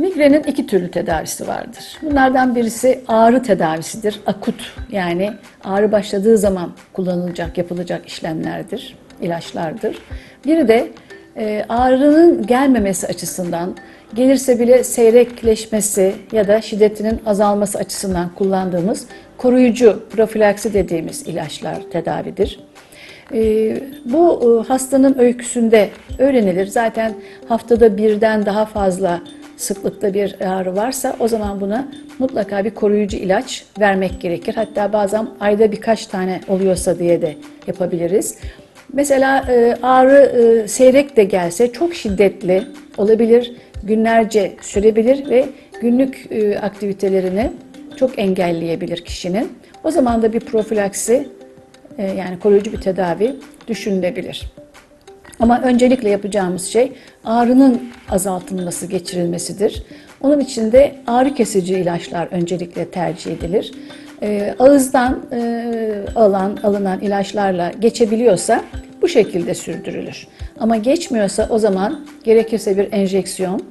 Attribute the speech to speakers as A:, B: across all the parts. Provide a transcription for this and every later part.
A: Migrenin iki türlü tedavisi vardır. Bunlardan birisi ağrı tedavisidir. Akut yani ağrı başladığı zaman kullanılacak, yapılacak işlemlerdir, ilaçlardır. Biri de e, ağrının gelmemesi açısından, gelirse bile seyrekleşmesi ya da şiddetinin azalması açısından kullandığımız koruyucu profilaksi dediğimiz ilaçlar tedavidir. E, bu e, hastanın öyküsünde öğrenilir. Zaten haftada birden daha fazla sıklıkta bir ağrı varsa o zaman buna mutlaka bir koruyucu ilaç vermek gerekir. Hatta bazen ayda birkaç tane oluyorsa diye de yapabiliriz. Mesela e, ağrı e, seyrek de gelse çok şiddetli olabilir, günlerce sürebilir ve günlük e, aktivitelerini çok engelleyebilir kişinin. O zaman da bir profilaksi yani koruyucu bir tedavi düşünülebilir. Ama öncelikle yapacağımız şey ağrının azaltılması, geçirilmesidir. Onun için de ağrı kesici ilaçlar öncelikle tercih edilir. E, ağızdan e, alan, alınan ilaçlarla geçebiliyorsa bu şekilde sürdürülür. Ama geçmiyorsa o zaman gerekirse bir enjeksiyon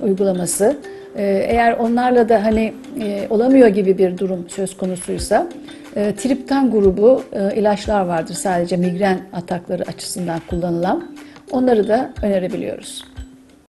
A: uygulaması. E, eğer onlarla da hani e, olamıyor gibi bir durum söz konusuysa e, triptan grubu e, ilaçlar vardır sadece migren atakları açısından kullanılan. Onları da önerebiliyoruz.